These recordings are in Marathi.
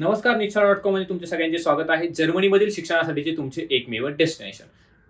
नमस्कार निक्षा डॉट कॉममध्ये तुमचे सगळ्यांचे स्वागत आहे. जर्मनीमधील शिक्षणासाठीचे तुमचे एकमेव डेस्टिनेशन.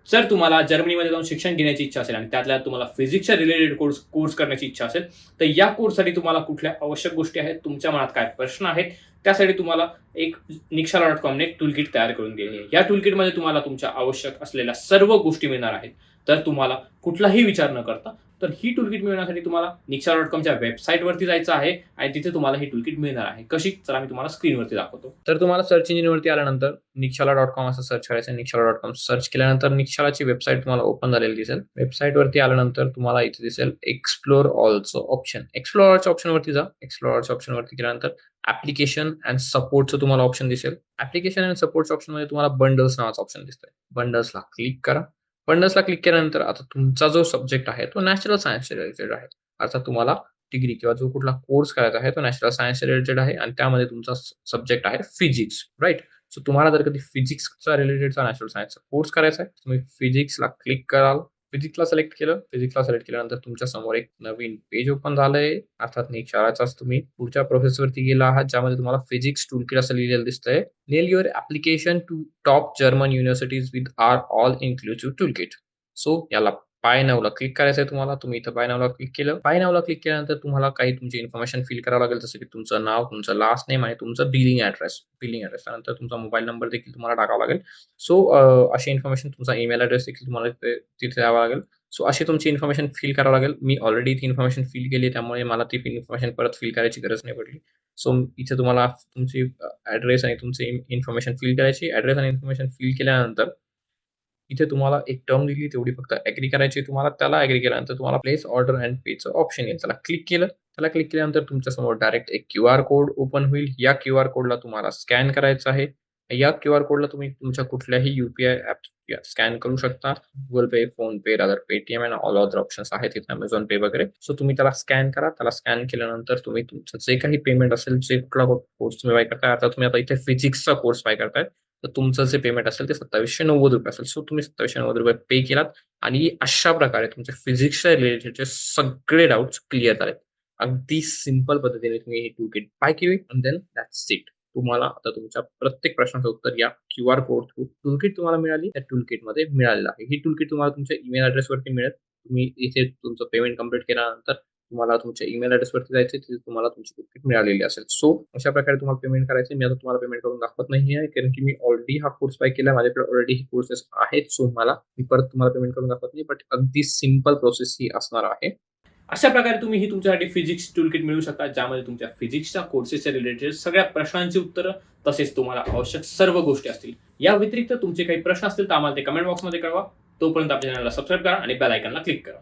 जर तुम्हाला जर्मनीमध्ये जाऊन शिक्षण घेण्याची इच्छा असेल आणि त्यातल्या तुम्हाला फिजिक्सच्या रिलेटेड कोर्स कोर्स करण्याची इच्छा असेल तर या कोर्ससाठी तुम्हाला कुठल्या आवश्यक गोष्टी आहेत? तुमच्या मनात काय प्रश्न आहेत? त्यासाठी तुम्हाला एक निक्षाला डॉट कॉमने टूलकिट तयार करून दिले आहे. या टूलकिटमध्ये तुम्हाला तुमच्या आवश्यक असलेल्या सर्व गोष्टी मिळणार आहेत. तर तुम्हाला कुठलाही विचार न करता तर ही टूलकिट मिळवण्यासाठी तुम्हाला निक्षा डॉट कॉमच्या वेबसाईटवरती जायचं आहे आणि तिथे तुम्हाला ही टूलकिट मिळणार आहे. कशी? तर आम्ही तुम्हाला स्क्रीनवरती दाखवतो. तर तुम्हाला सर्च इंजिनवरती आल्यानंतर निक्षाला डॉट कॉम असं सर्च करायचं निक्षाला डॉट कॉम सर्च केल्यानंतर निक्षालाची वेबसाईट तुम्हाला ओपन झालेली दिसेल. वेबसाईटवरती आल्यानंतर तुम्हाला इथे दिसेल एक्सप्लोर ऑलचं ऑप्शन एक्सप्लोरच्या ऑप्शनवरती जा. एक्सप्लोरच्या ऑप्शनवरती गेल्यानंतर ऍप्लिकेशन अँड सपोर्टचं तुम्हाला ऑप्शन दिसेल. ऍप्लिकेशन अँड सपोर्टच्या ऑप्शनमध्ये तुम्हाला बंडल्स नावाचा ऑप्शन दिसतोय. बंडल्सला क्लिक करा. बंडल्सला क्लिक केल्यानंतर आता तुमचा जो सब्जेक्ट आहे तो नॅचरल सायन्स रिलेटेड आहे. अर्थात तुम्हाला डिग्री किंवा जो कुठला कोर्स करायचा आहे तो नॅचरल सायन्स रिलेटेड आहे आणि त्यामध्ये तुमचा सब्जेक्ट आहे फिजिक्स राईट सो तुम्हाला जर कधी फिजिक्सचा रिलेटेडचा नॅचरल सायन्सचा कोर्स करायचा आहे तुम्ही फिजिक्सला क्लिक कराल. फिजिक्सला सिलेक्ट केलं. फिजिक्सला सिलेक्ट केल्यानंतर तुमच्यासमोर एक नवीन पेज ओपन झालंय. अर्थात निक्षाराचाच तुम्ही. पुढच्या प्रोसेसवरती गेला आहात ज्यामध्ये तुम्हाला फिजिक्स टूल किट असं लिहिलेलं दिसतंय. Nail your application to top German universities with our all inclusive tool kit so याला पाय नावला क्लिक करायचं आहे तुम्हाला तुम्ही इथं पाय नावला क्लिक केलं. पाय नावला क्लिक केल्यानंतर तुम्हाला काही तुमची इन्फॉर्मेशन फिल करावं लागेल जसं की तुमचं नाव तुमचं लास्ट नेम आणि तुमचं बिलिंग ऍड्रेस बिलिंग ऍड्रेस त्यानंतर तुमचा मोबाईल नंबर देखील तुम्हाला टाकावा लागेल. सो अशी इन्फॉर्मेशन तुमचा ईमेल ॲड्रेस देखील तुम्हाला तिथे तिथे द्यावा लागेल. सो अशी तुमची इन्फॉर्मेशन फिल करावं लागेल. मी ऑलरेडी ती इन्फॉर्मेशन फिल केली त्यामुळे मला ती इन्फॉर्मेशन परत फिल करायची गरज नाही पडली. सो इथे तुम्हाला तुमची ऍड्रेस आणि तुमची इन्फॉर्मेशन फिल करायची. ऍड्रेस आणि इन्फॉर्मेशन फिल केल्यानंतर इथे तुम्हाला एक टर्म दिली तेवढी फक्त ॲग्री करायची तुम्हाला. त्याला ॲग्री केल्यानंतर तुम्हाला प्लेस ऑर्डर अँड पेचं ऑप्शन येईल. त्याला क्लिक केलं. त्याला क्लिक केल्यानंतर तुमच्यासमोर डायरेक्ट एक क्यू आर कोड ओपन होईल. या क्यू आर कोडला तुम्हाला स्कॅन करायचं आहे. या क्यू आर कोडला तुम्ही तुमच्या कुठल्याही युपीआय ऍप स्कॅन करू शकता. Google Pay PhonePe rather Paytm and all other options आहेत तिथे अमेझॉन पे वगैरे. सो तुम्ही त्याला स्कॅन करा. त्याला स्कॅन केल्यानंतर तुम्ही तुमचं जे काही पेमेंट असेल जे कुठला कोर्स तुम्ही बाय करताय. आता तुम्ही आता इथे फिजिक्सचा कोर्स बाय करताय. तर तुमचं जे पेमेंट असेल ते सत्तावीसशे नव्वद रुपये असेल. सो तुम्ही सत्तावीसशे नव्वद रुपये पे केलात आणि अशा प्रकारे तुमचे फिजिक्सच्या रिलेटेडचे सगळे डाऊट्स क्लिअर झालेत. अगदी सिंपल पद्धतीने तुम्ही ही टूल किट बाय केली अँड देन दॅट्स इट तुम्हाला आता तुमच्या प्रत्येक प्रश्नाचं उत्तर या Q R code through toolkit तुम्हाला मिळाली. त्या टूलकिटमध्ये मिळालेलं आहे. ही टूलकिट तुम्हाला तुमच्या ईमेल ऍड्रेसवरती मिळेल. तुम्ही इथे तुमचं पेमेंट कंप्लीट केल्यानंतर तुम्हाला तुमच्या ईमेल ऍड्रेसवरती जायचे तिथे तुम्हाला तुमची तिकीट मिळालेली असेल. सो अशा प्रकारे तुम्हाला पेमेंट करायचं मी आता तुम्हाला पेमेंट करून दाखवत नाही आहे कारण की मी ऑलरेडी हा कोर्स बाय केला. माझ्याकडे ऑलरेडी ही कोर्सेस आहेत सो मला मी परत तुम्हाला पेमेंट करून दाखवत नाही. बट अगदी सिंपल प्रोसेस ही असणार आहे. अशा प्रकारे तुम्ही ही तुमच्यासाठी फिजिक्स टूलकिट मिळू शकता ज्यामध्ये तुमच्या फिजिक्सच्या कोर्सेसच्या रिलेटेड सगळ्या प्रश्नांची उत्तरं तसेच तुम्हाला आवश्यक सर्व गोष्टी असतील. या व्यतिरिक्त तुमचे काही प्रश्न असतील तर आम्हाला ते कमेंट बॉक्समध्ये कळवा. तोपर्यंत आपल्या चॅनलला सबस्क्राईब करा आणि बेल आयकनला क्लिक करा.